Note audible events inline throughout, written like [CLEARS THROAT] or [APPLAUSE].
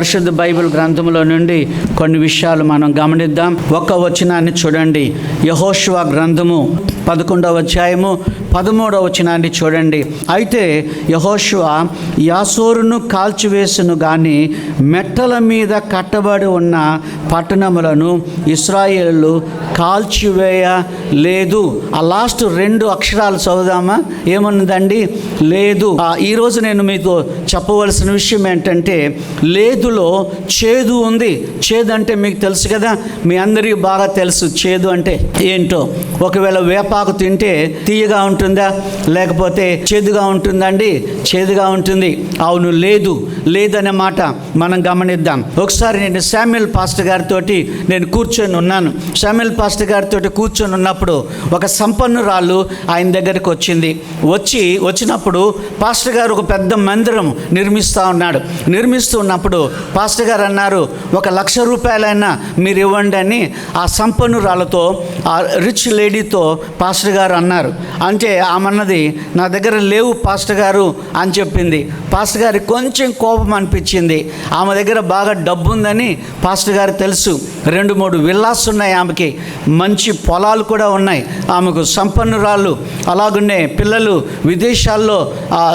పరిశుద్ధ బైబిల్ గ్రంథంలో నుండి కొన్ని విషయాలు మనం గమనిద్దాం. ఒక్క వచనాన్ని చూడండి. యహోశివ గ్రంథము పదకొండవ అధ్యాయము పదమూడవ వచనాన్ని చూడండి. అయితే యహోశివ యాసోరును కాల్చివేసును గాని మెట్టల మీద కట్టబడి ఉన్న పట్టణములను ఇస్రాయేళ్ళు కాల్చివేయ లేదు ఆ లాస్ట్ రెండు అక్షరాలు చదువుదామా? ఏమన్నదండి లేదు. ఈరోజు నేను మీతో చెప్పవలసిన విషయం ఏంటంటే లేదు లేదులో చేదు ఉంది. చేదు అంటే మీకు తెలుసు కదా? మీ అందరికీ బాగా తెలుసు చేదు అంటే ఏంటో. ఒకవేళ వేపాకు తింటే తీయగా ఉంటుందా? లేకపోతే చేదుగా ఉంటుందండి చేదుగా ఉంటుంది. అవును లేదు. లేదనే మాట మనం గమనిద్దాం. ఒకసారి నేను శామ్యుల్ పాస్టర్ గారితో నేను కూర్చొని ఉన్నాను. శామ్యుల్ పాస్టర్ గారితో కూర్చొని ఉన్నప్పుడు ఒక సంపన్నురాలు ఆయన దగ్గరికి వచ్చింది. వచ్చి వచ్చినప్పుడు పాస్టర్ గారు ఒక పెద్ద మందిరం నిర్మిస్తూ ఉన్నాడు. నిర్మిస్తూ ఉన్నప్పుడు పాస్టర్ గారు అన్నారు ఒక లక్ష రూపాయలైనా మీరు ఇవ్వండి అని ఆ సంపన్నురాలతో ఆ రిచ్ లేడీతో పాస్టర్ గారు అన్నారు. అంటే ఆమెన్నది నా దగ్గర లేవు పాస్టర్ గారు అని చెప్పింది. పాస్టర్ గారికి కొంచెం కోపం అనిపించింది. ఆమె దగ్గర బాగా డబ్బు ఉందని పాస్టర్ గారు తెలుసు. రెండు మూడు విల్లాస్ ఉన్నాయి ఆమెకి. మంచి పొలాలు కూడా ఉన్నాయి. ఆమెకు సంపన్నురాళ్ళు అలాగునే పిల్లలు విదేశాల్లో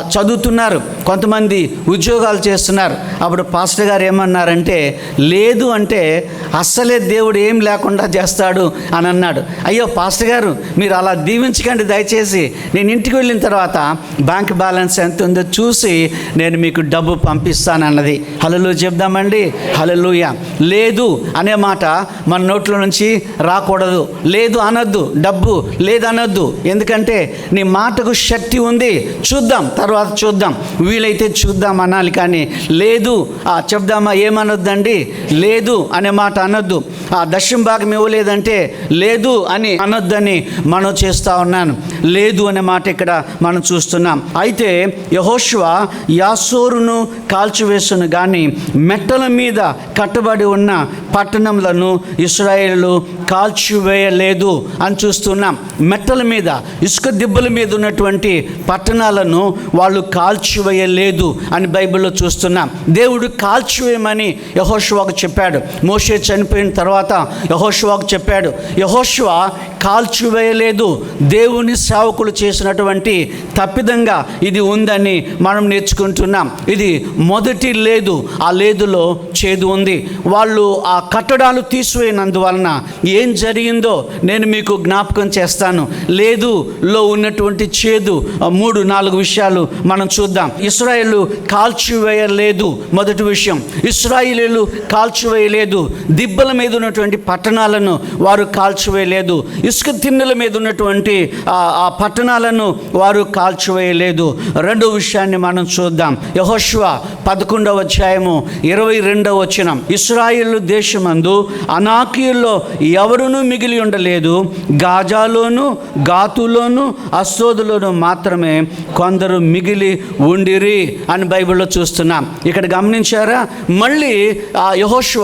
చదువుతున్నారు. కొంతమంది ఉద్యోగాలు చేస్తున్నారు. అప్పుడు పాస్టర్ గారు ఏమన్నారంటే లేదు అంటే అస్సలే దేవుడు ఏం లేకుండా చేస్తాడు అని అన్నాడు. అయ్యో పాస్టర్ గారు మీరు అలా దీవించకండి దయచేసి. నేను ఇంటికి వెళ్ళిన తర్వాత బ్యాంక్ బ్యాలెన్స్ ఎంత ఉందో చూసి నేను మీకు డబ్బు పంపిస్తానన్నది. హలలు చెప్దామండి. హలలుయ లేదు అనే మాట మన నోట్లో నుంచి రాకూడదు. లేదు అనొద్దు. డబ్బు లేదు అనొద్దు. ఎందుకంటే నీ మాటకు శక్తి ఉంది. చూద్దాం. తర్వాత చూద్దాం. వీలైతే చూద్దాం అనాలి కానీ లేదు ఆ, చెప్దామా ఏమనొద్దండి? లేదు అనే మాట అనొద్దు. ఆ దశం భాగం ఇవ్వలేదంటే లేదు అని అనొద్దని మనం చేస్తూ ఉన్నాను. లేదు అనే మాట ఇక్కడ మనం చూస్తున్నాం. అయితే యహోష్వ యాసోరును కాల్చివేసును కానీ మెట్టల మీద కట్టబడి ఉన్న పట్టణములను ఇస్రాయేళ్ళు కాల్చివేయలేదు అని చూస్తున్నాం. మెట్టల మీద ఇసుక దిబ్బల మీద ఉన్నటువంటి పట్టణాలను వాళ్ళు కాల్చివేయలేదు అని బైబిల్లో చూస్తున్నాం. దేవుడు కాల్చి కాల్చివేయమని యహోష్వాకు చెప్పాడు. మోషే చనిపోయిన తర్వాత యహోష్వాకు చెప్పాడు యహోష్వ కాల్చివేయలేదు. దేవుని సేవకులు చేసినటువంటి తప్పిదంగా ఇది ఉందని మనం నేర్చుకుంటున్నాం. ఇది మొదటి లేదు. ఆ లేదులో చేదు ఉంది. వాళ్ళు ఆ కట్టడాలు తీసివేయనందువలన ఏం జరిగిందో నేను మీకు జ్ఞాపకం చేస్తాను. లేదు లో ఉన్నటువంటి చేదు ఆ మూడు నాలుగు విషయాలు మనం చూద్దాం. ఇస్రాయేల్ కాల్చివేయలేదు. మొదటి విషయం ఇస్రాయిలీలు కాల్చివేయలేదు. దిబ్బల మీద ఉన్నటువంటి పట్టణాలను వారు కాల్చివేయలేదు. ఇసుక తిన్నెల మీద ఉన్నటువంటి ఆ పట్టణాలను వారు కాల్చివేయలేదు. రెండో విషయాన్ని మనం చూద్దాం. యహోష్వ పదకొండవ అధ్యాయము ఇరవై రెండవ వచనం. ఇస్రాయిల్ దేశమందు అనాకీయుల్లో ఎవరునూ మిగిలి ఉండలేదు. గాజాలోను గాతులోను అస్తోదులోను మాత్రమే కొందరు మిగిలి ఉండిరి అని బైబిల్లో చూస్తున్నాం. ఇక్కడ గమనించారా? మళ్ళీ ఆ యహోష్వ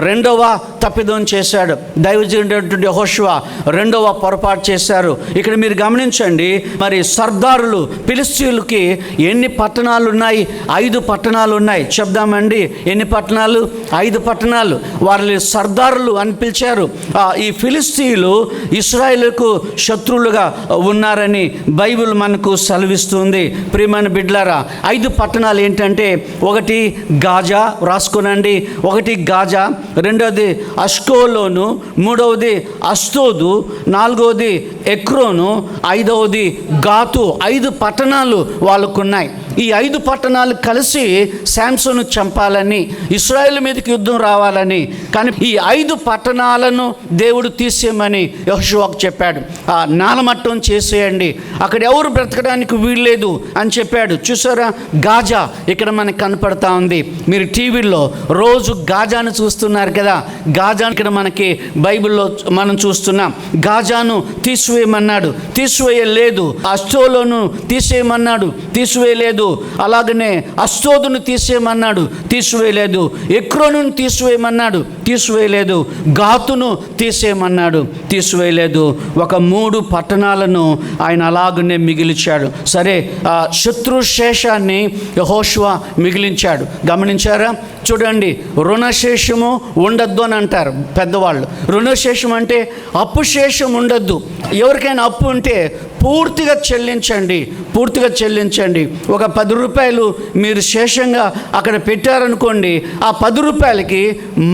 రెండవ తప్పిదం చేశాడు. దైవజనటువంటి యహోష్వ రెండవ పొరపాటు చేశారు. ఇక్కడ మీరు గమనించండి మరి సర్దారులు ఫిలిస్తీన్లకి ఎన్ని పట్టణాలు ఉన్నాయి ఐదు పట్టణాలు ఉన్నాయి చెప్దామండి ఎన్ని పట్టణాలు? ఐదు పట్టణాలు. వారిని సర్దారులు అని పిలిచారు. ఈ ఫిలిస్తీన్లు ఇస్రాయిల్కు శత్రువులుగా ఉన్నారని బైబిల్ మనకు సెలవిస్తుంది. ప్రియమైన బిడ్లారా ఐదు పట్టణాలు ఏంటంటే ఒకటి గాజా రాసుకోనండి. ఒకటి గాజా రెండవది అష్కోలోను మూడవది అస్తోదు నాలుగవది ఎక్రోను ఐదవది గాతు ఐదు పట్టణాలు వాళ్ళకున్నాయి. ఈ ఐదు పట్టణాలు కలిసి శాంసను చంపాలని ఇస్రాయేల్ మీదకి యుద్ధం రావాలని కానీ ఈ ఐదు పట్టణాలను దేవుడు తీసేయమని యహోషువాకు చెప్పాడు. ఆ నాలమట్టం చేసేయండి. అక్కడ ఎవరు బ్రతకడానికి వీల్లేదు అని చెప్పాడు. చూసారా? గాజా ఇక్కడ మనకు కనపడతా ఉంది. మీరు టీవీలో రోజు గాజాను చూస్తున్నారు కదా. గాజా ఇక్కడ మనకి బైబిల్లో మనం చూస్తున్నాం. గాజాను తీసివేయమన్నాడు. తీసివేయలేదు. అష్టోలను తీసేయమన్నాడు తీసివేయలేదు. అలాగనే అస్తోదును తీసేయమన్నాడు తీసివేయలేదు. ఎక్రోను తీసివేయమన్నాడు. తీసివేయలేదు. గాతును తీసేయమన్నాడు తీసివేయలేదు. ఒక మూడు పట్టణాలను ఆయన అలాగనే మిగిలిచాడు. సరే ఆ శత్రు శేషాన్ని యహోష్వా మిగిలించాడు. గమనించారా? చూడండి. రుణశేషము ఉండద్దు అని అంటారు పెద్దవాళ్ళు. రుణశేషం అంటే అప్పు శేషం ఉండద్దు. ఎవరికైనా అప్పు ఉంటే పూర్తిగా చెల్లించండి పూర్తిగా చెల్లించండి. ఒక పది రూపాయలు మీరు శేషంగా అక్కడ పెట్టారనుకోండి ఆ పది రూపాయలకి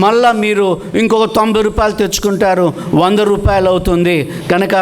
మళ్ళా మీరు ఇంకొక తొంభై రూపాయలు తెచ్చుకుంటారు వంద రూపాయలు అవుతుంది. కనుక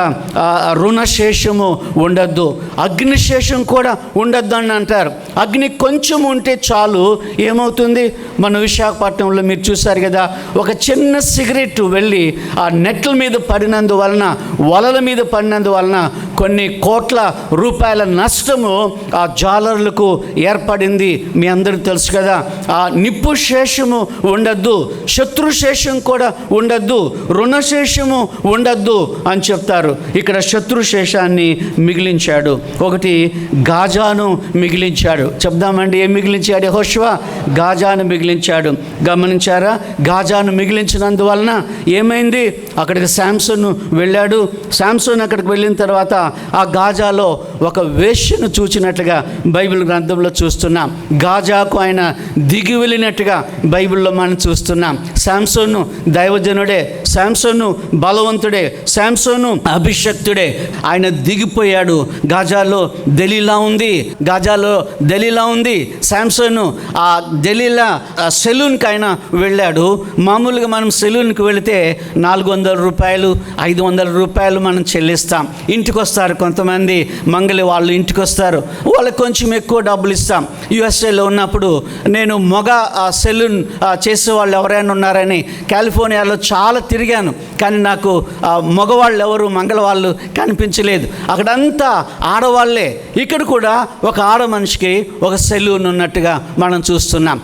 రుణశేషము ఉండద్దు. అగ్నిశేషం కూడా ఉండద్దు అని అంటారు. అగ్ని కొంచెం ఉంటే చాలు. ఏమవుతుంది? మన విశాఖపట్నంలో మీరు చూశారు కదా ఒక చిన్న సిగరెట్ వెళ్ళి ఆ నెట్ల మీద పడినందువలన వలల మీద పడినందువలన కొన్ని కోట్ల రూపాయల నష్టము ఆ జాలర్లకు ఏర్పడింది. మీ అందరికీ తెలుసు కదా ఆ నిప్పు శేషము ఉండద్దు శత్రు శేషం కూడా ఉండద్దు రుణశేషము ఉండద్దు అని చెప్తారు. ఇక్కడ శత్రు శేషాన్ని మిగిలించాడు. ఒకటి గాజాను మిగిలించాడు. చెప్దామండి ఏం మిగిలించాడు? హోష్వ గాజాను మిగిలించాడు. గమనించారా? గాజాను మిగిలించినందువలన ఏమైంది? అక్కడికి శాంసన్ వెళ్ళాడు. శాంసన్ అక్కడికి వెళ్ళిన తర్వాత ఆ గాజాలో ఒక వేష్యను చూచినట్లుగా బైబిల్ గ్రంథంలో చూస్తున్నాం. గాజాకు ఆయన దిగి వెళ్ళినట్టుగా బైబిల్లో మనం చూస్తున్నాం. శాంసోన్ను దైవజనుడే శాంసోన్ను బలవంతుడే శాంసోను అభిషక్తుడే. ఆయన దిగిపోయాడు. గాజాలో దలీలా ఉంది గాజాలో దలీలా ఉంది. శాంసోను ఆ దలీలా ఆ సెలూన్కి ఆయన వెళ్ళాడు. మామూలుగా మనం సెలూన్కి వెళితే నాలుగు వందల రూపాయలు ఐదు వందల రూపాయలు మనం చెల్లిస్తాం. ఇంటికి వస్తారు కొంతమంది మంగళి వాళ్ళు ఇంటికి వస్తారు వాళ్ళకి కొంచెం ఎక్కువ డబ్బులు ఇస్తాం. యుఎస్ఏలో ఉన్నప్పుడు నేను మొగ ఆ సెలూన్ చేసే వాళ్ళు ఎవరైనా ఉన్నారని కాలిఫోర్నియాలో చాలా తిరిగాను. కానీ నాకు మగవాళ్ళు ఎవరు మంగళవాళ్ళు కనిపించలేదు. అక్కడంతా ఆడవాళ్ళే. ఇక్కడ కూడా ఒక ఆడ మనిషికి ఒక సెలూన్ ఉన్నట్టుగా మనం చూస్తున్నాం.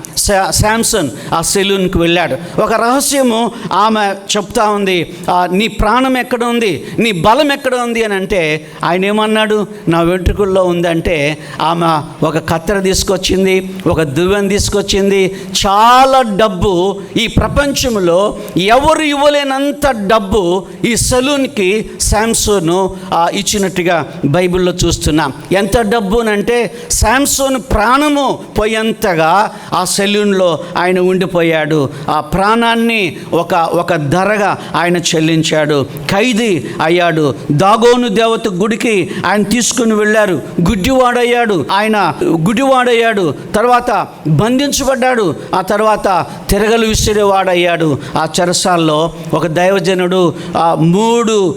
శాంసన్ ఆ సెలూన్కి వెళ్ళాడు. ఒక రహస్యము ఆమె చెప్తా ఉంది. నీ ప్రాణం ఎక్కడ ఉంది? నీ బలం ఎక్కడ ఉంది అని అంటే ఆయన ఏమన్నాడు? నా వెంట్రుకల్లో ఉందంటే ఆమె ఒక కత్తెర తీసుకొచ్చింది ఒక దువ్వెన తీసుకొచ్చింది. చాలా డబ్బు ఈ ప్రపంచంలో ఎవరు ఇవ్వలేనంత డబ్బు ఈ సలూన్కి శాంసోను ఇచ్చినట్టుగా బైబిల్లో చూస్తున్నాం. ఎంత డబ్బు అంటే శాంసోన్ ప్రాణము పోయేంతగా ఆ సెలూన్లో ఆయన ఉండిపోయాడు. ఆ ప్రాణాన్ని ఒక ఒక ధరగా ఆయన చెల్లించాడు. ఖైదీ అయ్యాడు. దాగోను దేవత గుడికి ఆయన తీసుకుని వెళ్ళారు. గుడ్డివాడయ్యాడు. ఆయన గుడ్డివాడయ్యాడు. తర్వాత బంధించబడ్డాడు. ఆ తర్వాత తిరగలు విసిరేవాడయ్యాడు. ఆ చెరసాల్లో ఒక దైవజనుడు ఆ మూడు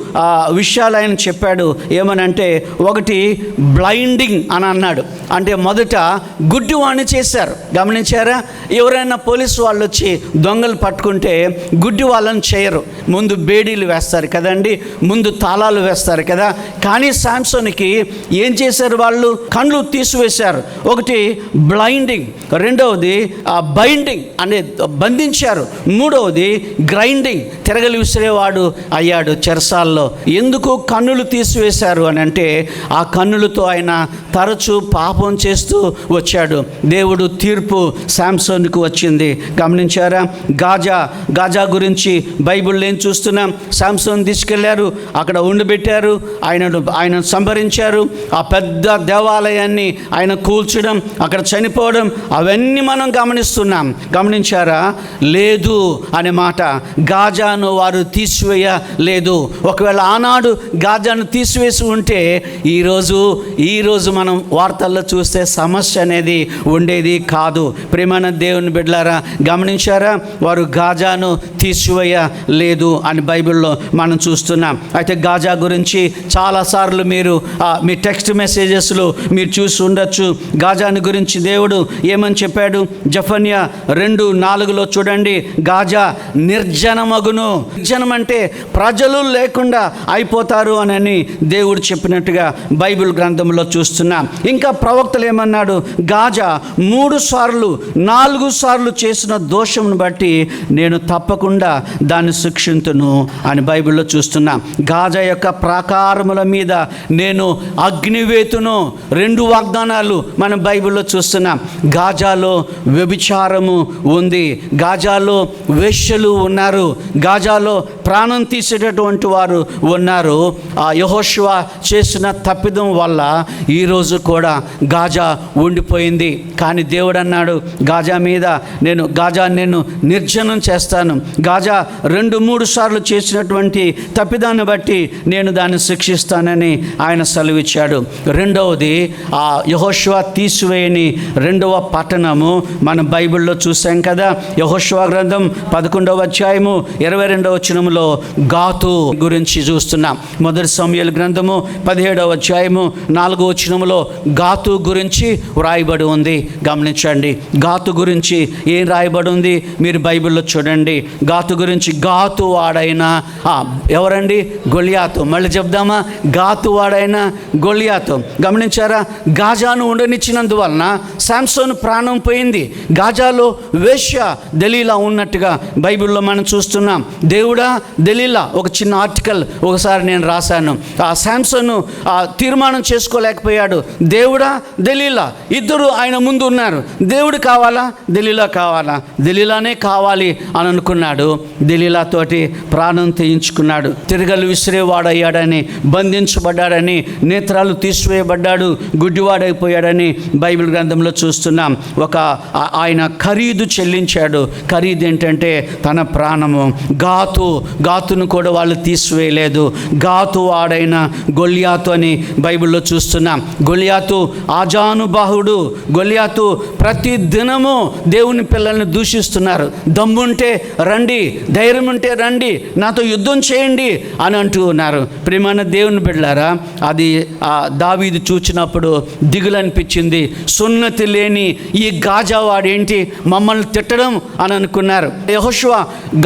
విషయాలు ఆయన చెప్పాడు. ఏమనంటే ఒకటి బ్లైండింగ్ అని అన్నాడు. అంటే మొదట గుడ్డివాణ్ణి చేశారు. గమనించారా? ఎవరైనా పోలీసు వాళ్ళు వచ్చి దొంగలు పట్టుకుంటే గుడ్డి వాళ్ళని చేయరు. ముందు బేడీలు వేస్తారు కదండి. ముందు తాళాలు వేస్తారు కదా. కానీ శాంసోన్కి ఏం చేశారు వాళ్ళు? కళ్ళు తీసివేశారు. ఒకటి బ్లైండింగ్ రెండవది బైండింగ్ అనే బంధించారు. మూడవది గ్రైండింగ్ తిరగలి విసిరేవాడు అయ్యాడు చెరసాల్లో. ఎందుకు కన్నులు తీసివేశారు అని అంటే ఆ కన్నులతో ఆయన తరచూ పాపం చేస్తూ వచ్చాడు. దేవుడు తీర్పు శాంసోన్కు వచ్చింది. గమనించారా? గాజా గాజా గురించి బైబిల్లో ఏం చూస్తున్నాం. శాంసోన్ తీసుకెళ్ళారు అక్కడ ఉండిబెట్టారు. ఆయనను ఆయన సంభరించారు ఆ పెద్ద దేవాలయాన్ని ఆయన కూల్చడం అక్కడ చనిపోవడం అవన్నీ మనం గమనిస్తున్నాం. గమనించారా? లేదు అనే మాట. గాజాను వారు తీసివేయలేదు. ఒకవేళ ఆనాడు గాజాను తీసివేసి ఉంటే ఈరోజు ఈరోజు మనం వార్తల్లో చూస్తే సమస్య అనేది ఉండేది కాదు. ప్రేమైన దేవుని బిడ్డలారా గమనించారా? వారు గాజాను తీసివేయలేదు అని బైబిల్లో మనం చూస్తున్నాం. అయితే గాజా గురించి చాలాసార్లు మీరు మీ టెక్స్ట్ మెసేజెస్లో మీరు చూసి ఉండొచ్చు. గాజాని గురించి దేవుడు ఏమని చెప్పాడు? జఫన్యా రెండు నాలుగులో చూడండి. గాజా నిర్జనమగును. నిర్జనం అంటే ప్రజలు లేకుండా అయిపోతారు అని దేవుడు చెప్పినట్టుగా బైబిల్ గ్రంథంలో చూస్తున్నాం. ఇంకా ప్రవక్తలు ఏమన్నాడు? గాజా మూడు సార్లు నాలుగు సార్లు చేసిన దోషమును బట్టి నేను తప్పకుండా దాన్ని శిక్షింతును అని బైబిల్లో చూస్తున్నాం. గాజా యొక్క ప్రాకారముల మీద నేను అగ్నివేతును రెండు వాగ్దానాలు మనం బైబిల్లో చూస్తున్నాం. గాజాలో వ్యభిచారము ఉంది. గాజాలో వేశ్యలు ఉన్నారు. గాజాలో ప్రాణం తీసేటటువంటి వారు ఉన్నారు. ఆ యహోశివ చేసిన తప్పిదం వల్ల ఈరోజు కూడా గాజా ఉండిపోయింది. కానీ దేవుడు అన్నాడు గాజా మీద నేను గాజా నేను నిర్జనం చేస్తాను. గాజా రెండు మూడు సార్లు చేసినటువంటి తప్పిదాన్ని బట్టి నేను దాన్ని శిక్షిస్తానని ఆయన సెలవిచ్చాడు. రెండవది ఆ యహోశివ తీసివేయని రెండవ పట్టణము మనం బైబిల్లో చూసాం కదా. యహోష్వ గ్రంథం పదకొండవ అధ్యాయము ఇరవై రెండవ వచనములో గాతు గురించి చూస్తున్నాం. మొదటి సమయాల గ్రంథము పదిహేడవ అధ్యాయము నాలుగో వచనములో గాతు గురించి వ్రాయబడి ఉంది. గమనించండి గాతు గురించి ఏం రాయబడి ఉంది? మీరు బైబిల్లో చూడండి. గాతు గురించి గాతు వాడైన ఎవరండి? గొలియాతు. మళ్ళీ చెప్దామా? గా వాడైన గొలియాతు. గమనించారా? గాజాను ఉండనిచ్చినందువలన శాంసోన్ ప్రాణం పోయింది. గాజాలో వేశ్య దలీలా ఉన్నట్టుగా బైబిల్లో మనం చూస్తున్నాం. దేవుడా దలీలా ఒక చిన్న ఆర్టికల్ ఒకసారి నేను రాశాను. ఆ శాంసోను ఆ తీర్మానం చేసుకోలేకపోయాడు. దేవుడా దలీలా ఇద్దరు ఆయన ముందు ఉన్నారు. దేవుడు కావాలా? దలీలా కావాలా? దలీలానే కావాలి అని అనుకున్నాడు. దలీలాతోటి ప్రాణం తీయించుకున్నాడు తిరగలు విసిరేవాడయ్యాడని బంధించబడ్డాడని నేత్రాలు తీసివేయబడ్డాడు గుడ్డివాడైపోయాడని బైబిల్ గ్రంథంలో చూస్తున్నాం. ఒక ఆయన ఖరీదు చెల్లించాడు. ఖరీదు ఏంటంటే తన ప్రాణము. గాతు గాతును కూడా వాళ్ళు తీసివేయలేదు. గాతు వాడైన గొలియాతు అని బైబిల్లో చూస్తున్నాం. గొలియాతు ఆజానుబాహుడు. గొలియాతు ప్రతి దినము దేవుని పిల్లల్ని దూషిస్తున్నారు. దమ్ముంటే రండి ధైర్యం ఉంటే రండి నాతో యుద్ధం చేయండి అని అంటూ ఉన్నారు. ప్రేమైన దేవుని బిడ్డారా అది ఆ దావీదు చూచినప్పుడు దిగులనిపించింది. సున్నతి లేని ఈ గాజావాడేంటి మమ్మల్ని తిట్టడం అని అనుకున్నారు. యహోశివ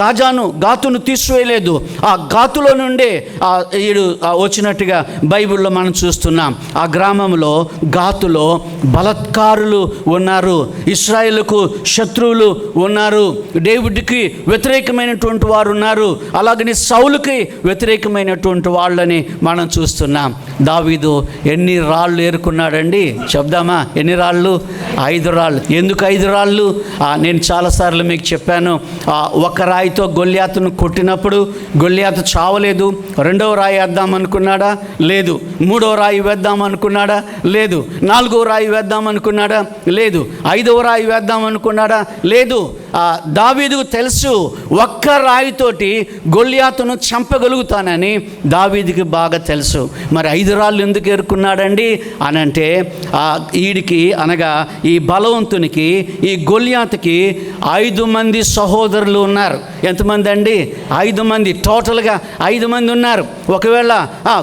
గాజాను గాతును తీసివేయలేదు. ఆ గాతులో నుండే ఆ ఈడు వచ్చినట్టుగా బైబిల్లో మనం చూస్తున్నాం. ఆ గ్రామంలో గాతులో బలత్కారులు ఉన్నారు. ఇస్రాయేల్కు శత్రువులు ఉన్నారు. డేవిడ్కి వ్యతిరేకమైనటువంటి వారు ఉన్నారు. అలాగని సౌలుకి వ్యతిరేకమైనటువంటి వాళ్ళని మనం చూస్తున్నాం. దావీదు ఎన్ని రాళ్ళు ఏరుకున్నాడండి? చెప్దామా? ఎన్ని రాళ్ళు? ఐదు రాళ్ళు. ఎందుకు ఐదు రాళ్ళు? నేను చాలాసార్లు మీకు చెప్పాను. ఒక రాయితో గొల్లియాతను కొట్టినప్పుడు గొల్లియాత చావలేదు. రెండవ రాయి వేద్దాం అనుకున్నాడా లేదు. మూడవ రాయి వేద్దాం అనుకున్నాడా లేదు. నాలుగో రాయి వేద్దాం అనుకున్నాడా లేదు. ఐదవ రాయి వేద్దాం అనుకున్నాడా లేదు. దావీదుకు తెలుసు ఒక్క రాయితోటి గొల్లియాతును చంపగలుగుతానని దావీదికి బాగా తెలుసు. మరి ఐదు రాళ్ళు ఎందుకు ఏరుకున్నాడండి? అని అంటే ఈడికి అనగా ఈ బలవంతునికి ఈ గొల్లియాతకి ఐదు మంది సహోదరులు ఉన్నారు. ఎంతమంది అండి? ఐదు మంది. టోటల్గా ఐదు మంది ఉన్నారు. ఒకవేళ ఆ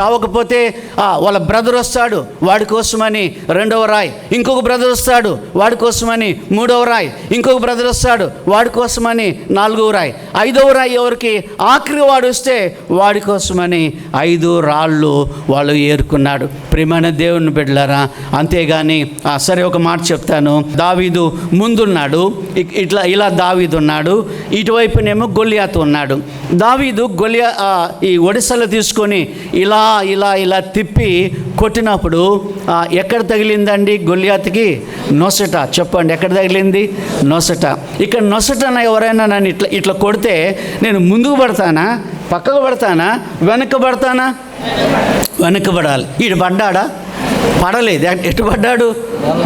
చావకపోతే వాళ్ళ బ్రదర్ వస్తాడు వాడి కోసమని రెండవ రాయి. ఇంకొక బ్రదర్ వస్తాడు వాడి కోసమని మూడవ రాయి. ఇంకొక బ్రదర్ వస్తాడు వాడి కోసమని నాలుగవ రాయి. ఐదవ రాయి ఎవరికి? ఆఖరి వాడు వస్తే వాడి కోసమని ఐదు రాళ్ళు వాళ్ళు ఏరుకున్నాడు. ప్రియమైన దేవుని బిడ్డలారా అంతేగాని సరే ఒక మాట చెప్తాను. దావీదు ముందున్నాడు ఇట్లా ఇలా దావీదు ఉన్నాడు ఇటువైపునేమో గొలియాత్ ఉన్నాడు. దావీదు గొలియా ఈ ఒడిసలు తీసుకొని ఇలా ఇలా ఇలా తిప్పి కొట్టినప్పుడు ఎక్కడ తగిలిందండి గొలియాతకి? నొసట. చెప్పండి ఎక్కడ తగిలింది? నొసట. ఇక్కడ నొసటన ఎవరైనా నన్ను ఇట్లా ఇట్లా కొడితే నేను ముందుకు పడతానా? పక్కకు పడతానా? వెనక్కి పడతానా? వెనకబడాలి ఈడు పడ్డాడా? పడలేదు. ఎటు పడ్డాడు?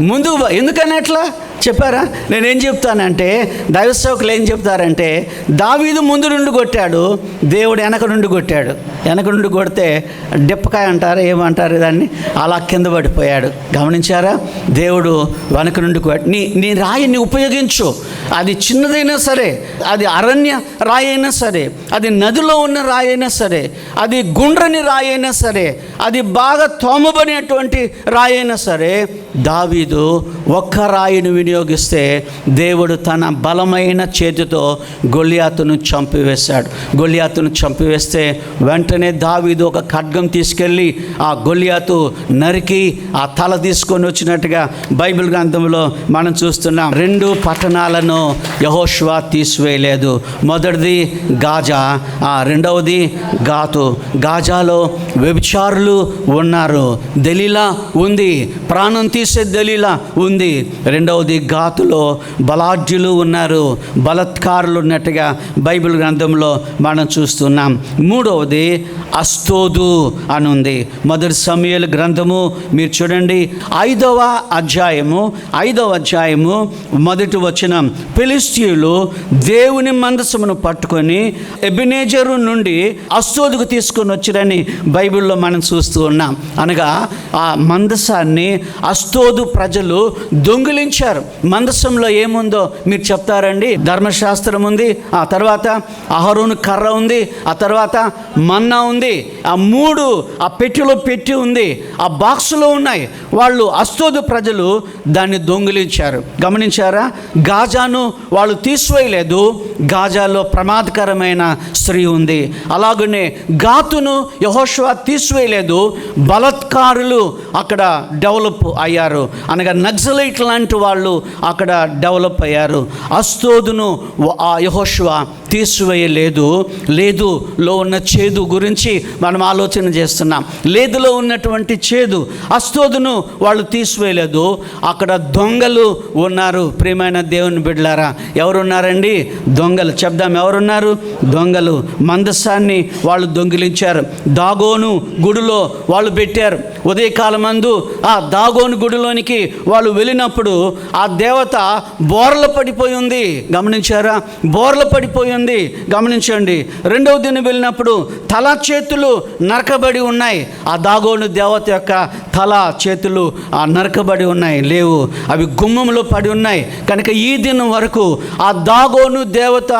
ముందుకు ఎందుకని ఎట్లా చెప్పారా? నేనేం చెప్తానంటే దైవసేవకులు ఏం చెప్తారంటే దావీదు ముందు నుండి కొట్టాడు దేవుడు వెనక నుండి కొట్టాడు. వెనక నుండి కొడితే డిప్పకాయ అంటారా ఏమంటారు దాన్ని? అలా కింద పడిపోయాడు. గమనించారా? దేవుడు వెనక నుండి కొట్టి నీ నీ రాయిని ఉపయోగించు. అది చిన్నదైనా సరే అది అరణ్య రాయి అయినా సరే అది నదిలో ఉన్న రాయి అయినా సరే అది గుండ్రని రాయి అయినా సరే అది బాగా తోమబడినటువంటి రాయైనా సరే దావీదు ఒక్క రాయిని వినియోగిస్తే దేవుడు తన బలమైన చేతితో గొలియాతును చంపివేశాడు. గొలియాతును చంపివేస్తే వెంటనే దావీదు ఒక ఖడ్గం తీసుకెళ్ళి ఆ గొలియాతు నరికి ఆ తల తీసుకొని వచ్చినట్టుగా బైబిల్ గ్రంథంలో మనం చూస్తున్నాం. రెండు పట్టణాలను యహోష్వా తీసివేయలేదు. మొదటిది గాజా ఆ రెండవది గాతు. గాజాలో వ్యభిచారులు ఉన్నారు. దలీలా ఉంది. ప్రాణం తీసే దలీలా ఉంది. రెండవది గాతులో బలాఢ్యులు ఉన్నారు. బలత్కారులు ఉన్నట్టుగా బైబిల్ గ్రంథంలో మనం చూస్తున్నాం. మూడవది అస్తోదు అని ఉంది మొదటి సమయాల గ్రంథము మీరు చూడండి. ఐదవ అధ్యాయము ఐదవ అధ్యాయము మొదటి వచనం. ఫిలిస్తీయులు దేవుని మందసమును పట్టుకొని ఎబినేజరు నుండి అస్తోదుకు తీసుకొని వచ్చిరని బైబిల్లో మనం చూస్తూ ఉన్నాం. అనగా ఆ మందసాన్ని అస్తోదు ప్రజలు దొంగిలించారు. మందసంలో ఏముందో మీరు చెప్తారండి? ధర్మశాస్త్రం ఉంది ఆ తర్వాత అహరోను కర్ర ఉంది ఆ తర్వాత మన్నా ఉంది ఆ మూడు ఆ పెట్టెలో పెట్టి ఉంది ఆ బాక్సులో ఉన్నాయి. వాళ్ళు అస్తోదు ప్రజలు దాన్ని దొంగిలించారు. గమనించారా? గాజాను వాళ్ళు తీసివేయలేదు. గాజాలో ప్రమాదకరమైన స్త్రీ ఉంది. అలాగనే గాతును యహోష్వా తీసివేయలేదు. బలత్కారులు అక్కడ డెవలప్ అయ్యారు. అనగా నక్సలైట్ లాంటి వాళ్ళు అక్కడ డెవలప్ అయ్యారు. అస్తోదును ఆ యహోష్వ తీసివేయలేదు. లేదు లో ఉన్న చేదు గురించి మనం ఆలోచన చేస్తున్నాం. లేదులో ఉన్నటువంటి చేదు అస్తోదును వాళ్ళు తీసివేయలేదు. అక్కడ దొంగలు ఉన్నారు. ప్రియమైన దేవుని బిడ్డలారా ఎవరున్నారండి? దొంగలు. చెప్దాం ఎవరున్నారు? దొంగలు. మందసాన్ని వాళ్ళు దొంగిలించారు. దాగోను గుడిలో వాళ్ళు పెట్టారు. ఉదయకాలమందు ఆ దాగోను గుడిలోనికి వాళ్ళు వెళ్ళినప్పుడు ఆ దేవత బోర్లు పడిపోయి ఉంది. గమనించారా? బోర్లు పడిపోయి ఉంది. గమనించండి. రెండవ దినం వెళ్ళినప్పుడు తల చేతులు నరకబడి ఉన్నాయి. ఆ దాగోను దేవత యొక్క తల చేతులు ఆ నరకబడి ఉన్నాయి. లేవు. అవి గుమ్మంలో పడి ఉన్నాయి. కనుక ఈ దినం వరకు ఆ దాగోను దేవత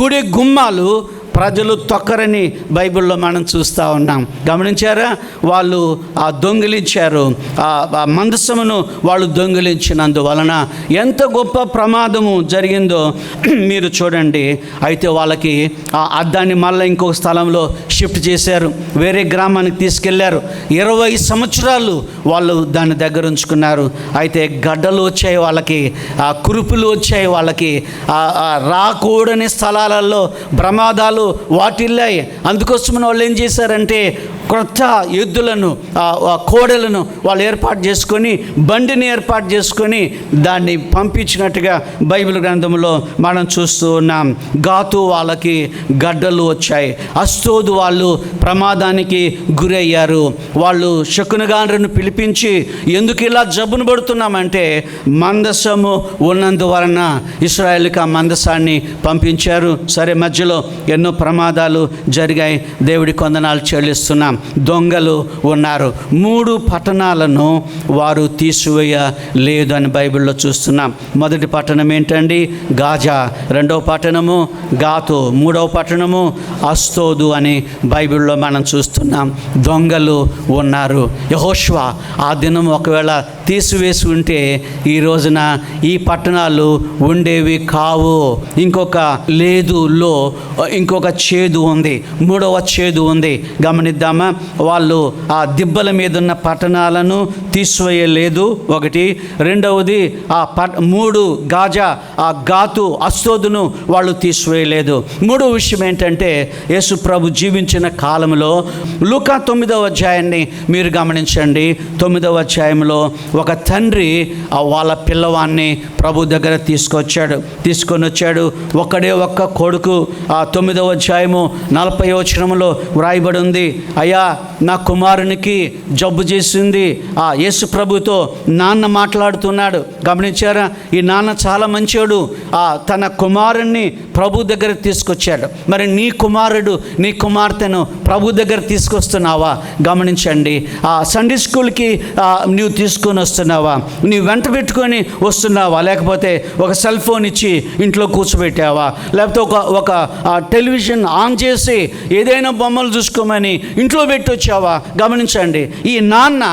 గుడి గుమ్మాలు ప్రజలు తొక్కరని బైబిల్లో మనం చూస్తూ ఉన్నాం. గమనించారా? వాళ్ళు ఆ దొంగిలించారు. ఆ మందసమును వాళ్ళు దొంగిలించినందువలన ఎంత గొప్ప ప్రమాదము జరిగిందో [CLEARS THROAT] మీరు చూడండి. అయితే వాళ్ళకి ఆ అద్దాన్ని మళ్ళీ ఇంకొక స్థలంలో షిఫ్ట్ చేశారు. వేరే గ్రామానికి తీసుకెళ్ళారు. ఇరవై సంవత్సరాలు వాళ్ళు దాన్ని దగ్గర ఉంచుకున్నారు. అయితే గడ్డలు వచ్చాయి వాళ్ళకి ఆ కురుపులు వచ్చాయి వాళ్ళకి. రాకూడని స్థలాలలో ప్రమాదాలు వాటిల్లాయి అందుకోసమని వాళ్ళు ఏం చేశారంటే క్రొత్త ఎద్దులను ఆ, కోడలను వాళ్ళు ఏర్పాటు చేసుకొని బండిని ఏర్పాటు చేసుకొని దాన్ని పంపించినట్టుగా బైబిల్ గ్రంథంలో మనం చూస్తూ ఉన్నాం. గాతు వాళ్ళకి గడ్డలు వచ్చాయి. అస్తోదు వాళ్ళు ప్రమాదానికి గురయ్యారు. వాళ్ళు శకునగాండ్రను పిలిపించి ఎందుకు ఇలా జబ్బును పడుతున్నామంటే మందసము ఉన్నందువలన ఇస్రాయల్కి ఆ మందసాన్ని పంపించారు. సరే మధ్యలో ఎన్నో ప్రమాదాలు జరిగాయి. దేవుడి కొందనాలు చెల్లిస్తున్నాం. దొంగలు ఉన్నారు. మూడు పట్టణాలను వారు తీసివేయలేదు అని బైబిల్లో చూస్తున్నాం. మొదటి పట్టణం ఏంటండి? గాజా. రెండవ పట్టణము గాతు. మూడవ పట్టణము అస్తోదు అని బైబిల్లో మనం చూస్తున్నాం. దొంగలు ఉన్నారు. యహోష్వా ఆ దినం ఒకవేళ తీసివేసి ఉంటే ఈ రోజున ఈ పట్టణాలు ఉండేవి కావు. ఇంకొక లేదులో ఇంకొక చేదు ఉంది. మూడవ చేదు ఉంది. గమనిద్దామా? వాళ్ళు ఆ దిబ్బల మీద ఉన్న పట్టణాలను తీసివేయలేదు. ఒకటి. రెండవది ఆ పట్ మూడు గాజా ఆ గాతు అస్తోదును వాళ్ళు తీసివేయలేదు. మూడో విషయం ఏంటంటే యేసు ప్రభు జీవించిన కాలంలో లుకా తొమ్మిదవ అధ్యాయాన్ని మీరు గమనించండి. తొమ్మిదవ అధ్యాయంలో ఒక తండ్రి వాళ్ళ పిల్లవాన్ని ప్రభు దగ్గర తీసుకొచ్చాడు తీసుకొని వచ్చాడు ఒక్కడే ఒక్క కొడుకు. ఆ తొమ్మిదవ అధ్యాయము నలభై వచనంలో వ్రాయబడి ఉంది అయ్యా నా కుమారునికి జబ్బు చేసింది. ఆ యేసు ప్రభుతో నాన్న మాట్లాడుతున్నాడు. గమనించారా? ఈ నాన్న చాలా మంచోడు. ఆ తన కుమారుణ్ణి ప్రభు దగ్గర తీసుకొచ్చాడు. మరి నీ కుమారుడు నీ కుమార్తెను ప్రభు దగ్గర తీసుకొస్తున్నావా? గమనించండి. ఆ సండే స్కూల్కి నువ్వు తీసుకొని వస్తున్నావా? నీ వెంట పెట్టుకొని వస్తున్నావా? లేకపోతే ఒక సెల్ ఫోన్ ఇచ్చి ఇంట్లో కూర్చోబెట్టావా? లేకపోతే ఒక ఒక టెలివిజన్ ఆన్ చేసి ఏదైనా బొమ్మలు చూసుకోమని ఇంట్లో పెట్టి వచ్చావా? గమనించండి. ఈ నాన్న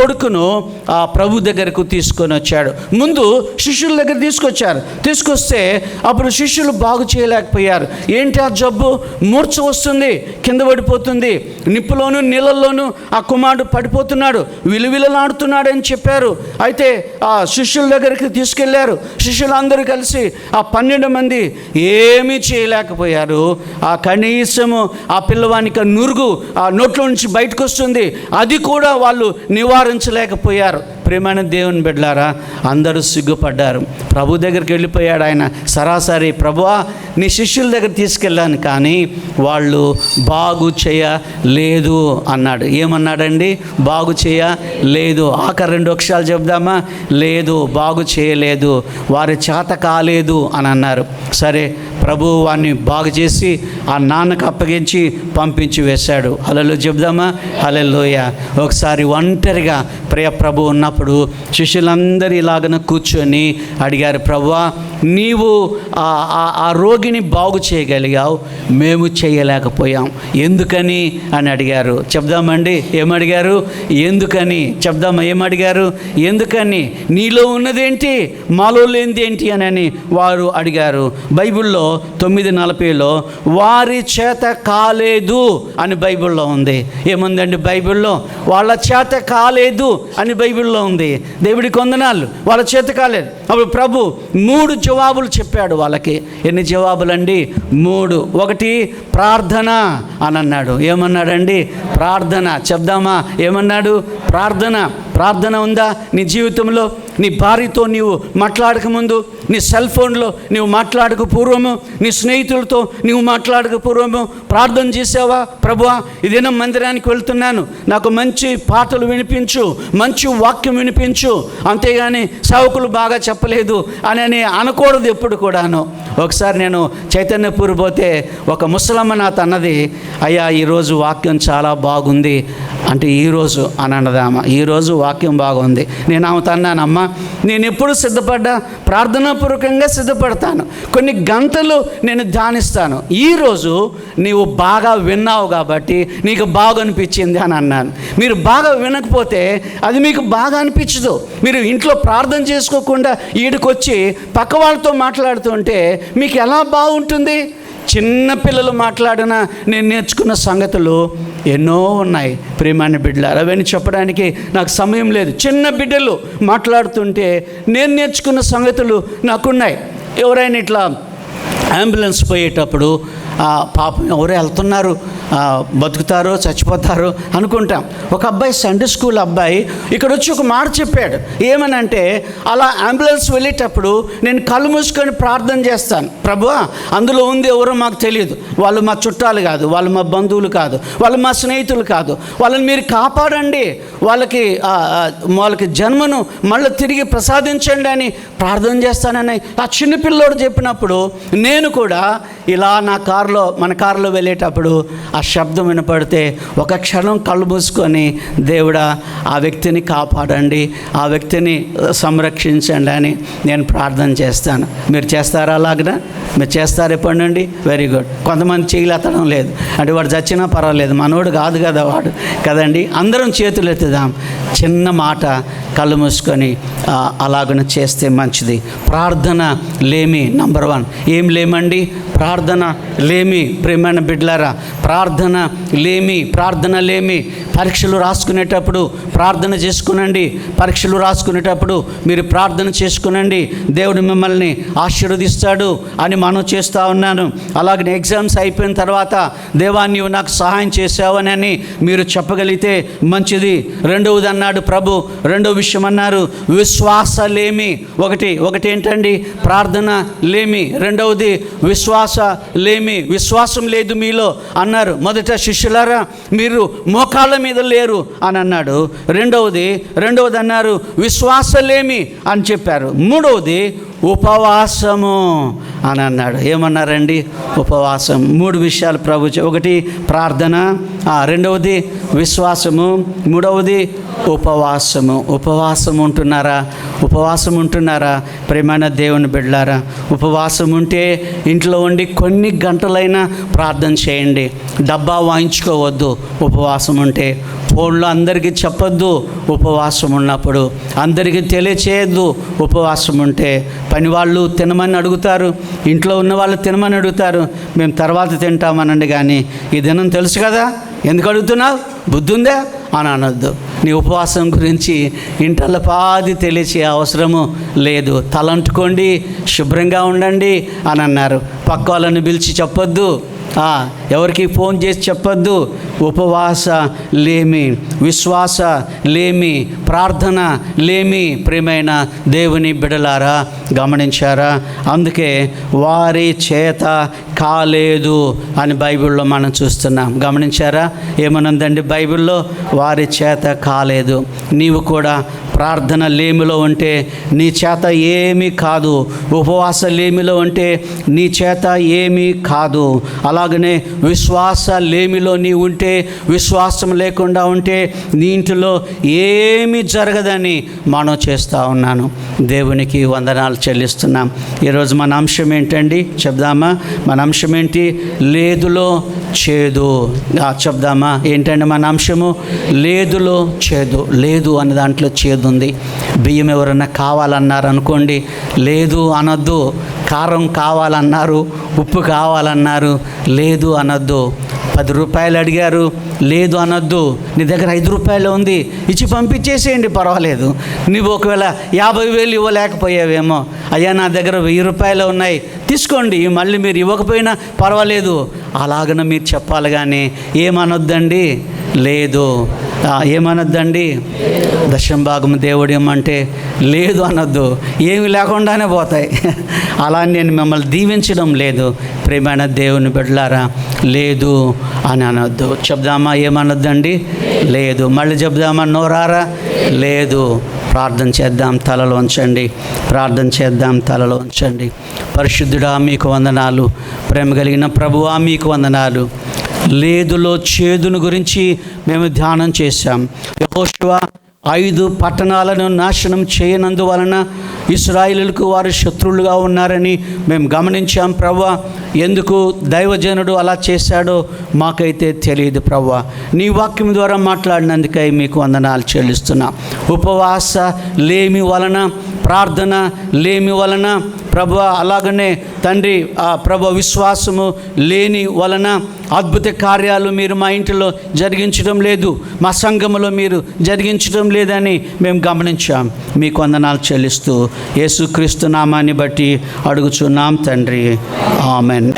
కొడుకును ఆ ప్రభు దగ్గరకు తీసుకొని వచ్చాడు. ముందు శిష్యుల దగ్గర తీసుకొచ్చారు. తీసుకొస్తే అప్పుడు శిష్యులు బాగు చేయలేకపోయారు. ఏంటి ఆ జబ్బు? మూర్ఛ వస్తుంది కింద పడిపోతుంది నిప్పులోను నీళ్ళల్లోనూ ఆ కుమారుడు పడిపోతున్నాడు విలువిలలాడుతున్నాడు అని చెప్పారు. అయితే ఆ శిష్యుల దగ్గరికి తీసుకెళ్ళారు. శిష్యులందరూ కలిసి ఆ పన్నెండు మంది ఏమీ చేయలేకపోయారు. ఆ కనీసము ఆ పిల్లవానికి నురుగు ఆ నోట్లో నుంచి బయటకు వస్తుంది. అది కూడా వాళ్ళు నివారించలేకపోయారు ప్రేమైన దేవుని బిడ్డలారా అందరూ సిగ్గుపడ్డారు. ప్రభు దగ్గరికి వెళ్ళిపోయాడు ఆయన. సరాసరి ప్రభువా నీ శిష్యుల దగ్గర తీసుకెళ్ళాను కానీ వాళ్ళు బాగు చేయలేదు అన్నాడు. ఏమన్నాడండి? బాగు చేయలేదు. ఆఖరి రెండు అక్షరాలు చెప్దామా లేదు బాగు చేయలేదు. వారి చేత కాలేదు అని అన్నారు. సరే ప్రభు వాడిని బాగు చేసి ఆ నాన్నకు అప్పగించి పంపించి వేశాడు. హలలో చెప్దామా అలెల్లోయ ఒకసారి ఒంటరిగా ప్రియ ప్రభు ఉన్నప్పుడు శిష్యులందరూ ఇలాగన కూర్చొని అడిగారు ప్రభువా నీవు ఆ ఆ- ఆ రోగిని బాగు చేయగలిగావు మేము చేయలేకపోయాం. ఎందుకని? అని అడిగారు. చెప్దామండి ఏమడిగారు? ఎందుకని? చెప్దామా ఏమడిగారు? ఎందుకని? నీలో ఉన్నదేంటి? మాలో లేనిదేంటి? అని అని వారు అడిగారు. బైబిల్లో తొమ్మిది నలభైలో వారి చేత కాలేదు అని బైబిల్లో ఉంది. ఏముందండి బైబిల్లో? వాళ్ళ చేత కాలేదు అని బైబిల్లో ఉంది. దేవుడి కొందనాలు వాళ్ళ చేత కాలేదు. అప్పుడు ప్రభు మూడు జవాబులు చెప్పాడు వాళ్ళకి. ఎన్ని జవాబులండి? మూడు. ఒకటి ప్రార్థన అని అన్నాడు. ఏమన్నాడండి? ప్రార్థన చెప్దామా? ఏమన్నాడు? ప్రార్థన ప్రార్థన ఉందా? నీ జీవితంలో నీ భార్యతో నీవు మాట్లాడకముందు నీ సెల్ ఫోన్లో నీవు మాట్లాడక పూర్వము నీ స్నేహితులతో నీవు మాట్లాడక పూర్వము ప్రార్థన చేసావా? ప్రభువా ఇదేనా మందిరానికి వెళ్తున్నాను. నాకు మంచి పాటలు వినిపించు మంచి వాక్యం వినిపించు. అంతేగాని సేవకులు బాగా చెప్పలేదు అని అని అనకూడదు ఎప్పుడు కూడాను. ఒకసారి నేను చైతన్యపూర్ పోతే ఒక ముసలమ్మ నా తన్నది అయ్యా ఈరోజు వాక్యం చాలా బాగుంది. అంటే ఈరోజు అని అన్నదామ ఈరోజు వాక్యం బాగుంది. నేను అవుతాన్నానమ్మా నేను ఎప్పుడు సిద్ధపడ్డా? ప్రార్థనాపూర్వకంగా సిద్ధపడతాను. కొన్ని గంటలు నేను ధ్యానిస్తాను. ఈరోజు నీవు బాగా విన్నావు కాబట్టి నీకు బాగా అనిపించింది అని అన్నాను. మీరు బాగా వినకపోతే అది మీకు బాగా అనిపించదు. మీరు ఇంట్లో ప్రార్థన చేసుకోకుండా ఈడికొచ్చి పక్క వాళ్ళతో మాట్లాడుతుంటే మీకు ఎలా బాగుంటుంది? చిన్న పిల్లలు మాట్లాడిన నేను నేర్చుకున్న సంగతులు ఎన్నో ఉన్నాయి. ప్రేమాన్ని బిడ్డలు అవన్నీ చెప్పడానికి నాకు సమయం లేదు. చిన్న బిడ్డలు మాట్లాడుతుంటే నేను నేర్చుకున్న సంగతులు నాకున్నాయి. ఎవరైనా ఇట్లా అంబులెన్స్ పోయేటప్పుడు పాపం ఎవరు వెళ్తున్నారు బతుకుతారో చచ్చిపోతారో అనుకుంటాం. ఒక అబ్బాయి సండే స్కూల్ అబ్బాయి ఇక్కడ వచ్చి ఒక మాట చెప్పాడు. ఏమనంటే అలా అంబులెన్స్ వెళ్ళేటప్పుడు నేను కళ్ళు మూసుకొని ప్రార్థన చేస్తాను. ప్రభువా అందులో ఉంది ఎవరో మాకు తెలియదు. వాళ్ళు మా చుట్టాలు కాదు వాళ్ళు మా బంధువులు కాదు వాళ్ళు మా స్నేహితులు కాదు. వాళ్ళని మీరు కాపాడండి. వాళ్ళకి వాళ్ళకి జన్మను మళ్ళీ తిరిగి ప్రసాదించండి అని ప్రార్థన చేస్తానని ఆ చిన్నపిల్లోడు చెప్పినప్పుడు నేను కూడా ఇలా నా కారులో మన కారులో వెళ్ళేటప్పుడు ఆ శబ్దం వినపడితే ఒక క్షణం కళ్ళు మూసుకొని దేవుడా ఆ వ్యక్తిని కాపాడండి ఆ వ్యక్తిని సంరక్షించండి అని నేను ప్రార్థన చేస్తాను. మీరు చేస్తారా అలాగనా? మీరు చేస్తారు ఎప్పటి నుండి వెరీ గుడ్ కొంతమంది చేయలేతడం లేదు. అంటే వాడు చచ్చినా పర్వాలేదు. మనోడు కాదు కదా వాడు. కదండి? అందరం చేతులు ఎత్తుదాం. చిన్న మాట కళ్ళు మూసుకొని ఆ, అలాగన చేస్తే మంచిది. ప్రార్థన లేమి నంబర్ వన్ ఏం లేమండి? ప్రార్థన లేమి ప్రేమైన బిడ్లారా ప్రార్థన లేమి ప్రార్థన లేమి. పరీక్షలు రాసుకునేటప్పుడు ప్రార్థన చేసుకునండి. పరీక్షలు రాసుకునేటప్పుడు మీరు ప్రార్థన చేసుకునండి. దేవుడు మిమ్మల్ని ఆశీర్వదిస్తాడు అని మనం చేస్తూ ఉన్నాను. అలాగే ఎగ్జామ్స్ అయిపోయిన తర్వాత దేవా నీవు నాకు సహాయం చేసావని అని మీరు చెప్పగలిగితే మంచిది. రెండవది అన్నాడు ప్రభు రెండో విషయం అన్నారు విశ్వాస లేమి. ఒకటి ఒకటి ఏంటండి? ప్రార్థన లేమి. రెండవది విశ్వాస లేమి. విశ్వాసం లేదు మీలో అన్నారు. మొదట శిష్యులారా మీరు మోకాళ్ళ మీద లేరు అని అన్నాడు. రెండవది రెండవది అన్నారు విశ్వాసలేమి అని చెప్పారు. మూడవది ఉపవాసము అని అన్నాడు. ఏమన్నారండి? ఉపవాసం. మూడు విషయాలు ప్రభు ఒకటి ప్రార్థన రెండవది విశ్వాసము మూడవది ఉపవాసము. ఉపవాసం ఉంటున్నారా ఉపవాసం ఉంటున్నారా ప్రేమైన దేవుని బిడ్డారా ఉపవాసం ఉంటే ఇంట్లో ఉండి కొన్ని గంటలైనా ప్రార్థన చేయండి. డబ్బా వాయించుకోవద్దు. ఉపవాసం ఉంటే ఫోన్లో అందరికీ చెప్పొద్దు ఉపవాసం ఉన్నప్పుడు అందరికీ తెలియచేయద్దు ఉపవాసం ఉంటే పని వాళ్ళు తినమని అడుగుతారు. ఇంట్లో ఉన్న వాళ్ళు తినమని అడుగుతారు. మేము తర్వాత తింటామనండి కానీ ఈ దినం తెలుసు కదా? ఎందుకు అడుగుతున్నావు? బుద్ధి ఉందా అని అనొద్దు. నీ ఉపవాసం గురించి ఇంటర్లపాది తెలిసే అవసరము లేదు. తలంటుకోండి శుభ్రంగా ఉండండి అని అన్నారు. పక్క వాళ్ళని పిలిచి చెప్పొద్దు. ఎవరికి ఫోన్ చేసి చెప్పొద్దు? ఉపవాస లేమి విశ్వాస లేమి ప్రార్థన లేమి ప్రియమైన దేవుని బిడలారా గమనించారా? అందుకే వారి చేత కాలేదు అని బైబిల్లో మనం చూస్తున్నాం. గమనించారా? ఏమనుందండి బైబిల్లో? వారి చేత కాలేదు. నీవు కూడా ప్రార్థన లేమిలో ఉంటే నీ చేత ఏమీ కాదు. ఉపవాస లేమిలో ఉంటే నీ చేత ఏమీ కాదు. అలాగనే విశ్వాస లేమిలో నీ ఉంటే విశ్వాసం లేకుండా ఉంటే నీ ఇంటిలో ఏమి జరగదని మనం చేస్తూ ఉన్నాను. దేవునికి వందనాలు చెల్లిస్తున్నాం. ఈరోజు మన అంశం ఏంటండి? చెప్దామా? మన అంశం ఏంటి? లేదులో చేదు. చెప్దామా? ఏంటండి మన అంశము? లేదులో చేదు. లేదు అన్న దాంట్లో చేదు ఉంది. బియ్యం ఎవరన్నా కావాలన్నారు అనుకోండి లేదు అనొద్దు. కారం కావాలన్నారు ఉప్పు కావాలన్నారు లేదు అనొద్దు. పది రూపాయలు అడిగారు లేదు అనొద్దు. నీ దగ్గర ఐదు రూపాయలు ఉంది ఇచ్చి పంపించేసేయండి పర్వాలేదు. నువ్వు ఒకవేళ యాభై వేలు ఇవ్వలేకపోయావేమో అయ్యా నా దగ్గర వెయ్యి రూపాయలు ఉన్నాయి తీసుకోండి మళ్ళీ మీరు ఇవ్వకపోయినా పర్వాలేదు. అలాగన మీరు చెప్పాలి కానీ ఏమనొద్దండి? లేదు. ఆ, దశం దశంభాగం దేవుడు ఏమంటే లేదు అనొద్దు. ఏమి లేకుండానే పోతాయి. [LAUGHS] అలా నేను మిమ్మల్ని దీవించడం లేదు. ప్రేమైన దేవుని బిడ్డలారా లేదు అని అనొద్దు. చెప్దామా? ఏమనొద్దండి? లేదు. మళ్ళీ చెప్దామా? నోరారా? లేదు. ప్రార్థన చేద్దాం తలలో ఉంచండి. ప్రార్థన చేద్దాం తలలో ఉంచండి. పరిశుద్ధుడా మీకు వందనాలు. ప్రేమ కలిగిన ప్రభువా మీకు వందనాలు. లేదులో చేదును గురించి మేము ధ్యానం చేశాం. యహోశివ ఐదు పట్టణాలను నాశనం చేయనందువలన ఇస్రాయిలులకు వారు శత్రువులుగా ఉన్నారని మేము గమనించాం ప్రవ్వ. ఎందుకు దైవజనుడు అలా చేశాడో మాకైతే తెలియదు ప్రవ్వ. నీ వాక్యం ద్వారా మాట్లాడినందుకై మీకు వందనాలు చెల్లిస్తున్నా. ఉపవాస లేమి వలన ప్రార్థన లేమి వలన ప్రభు అలాగనే తండ్రి ఆ ప్రభు విశ్వాసము లేని వలన అద్భుత కార్యాలు మీరు మా ఇంటిలో జరిగించడం లేదు మా సంఘములో మీరు జరిగించడం లేదని మేము గమనించాం. మీకు వందనాలు చెల్లిస్తూ యేసుక్రీస్తు నామాన్ని బట్టి అడుగుచున్నాం తండ్రి. ఆమెన్.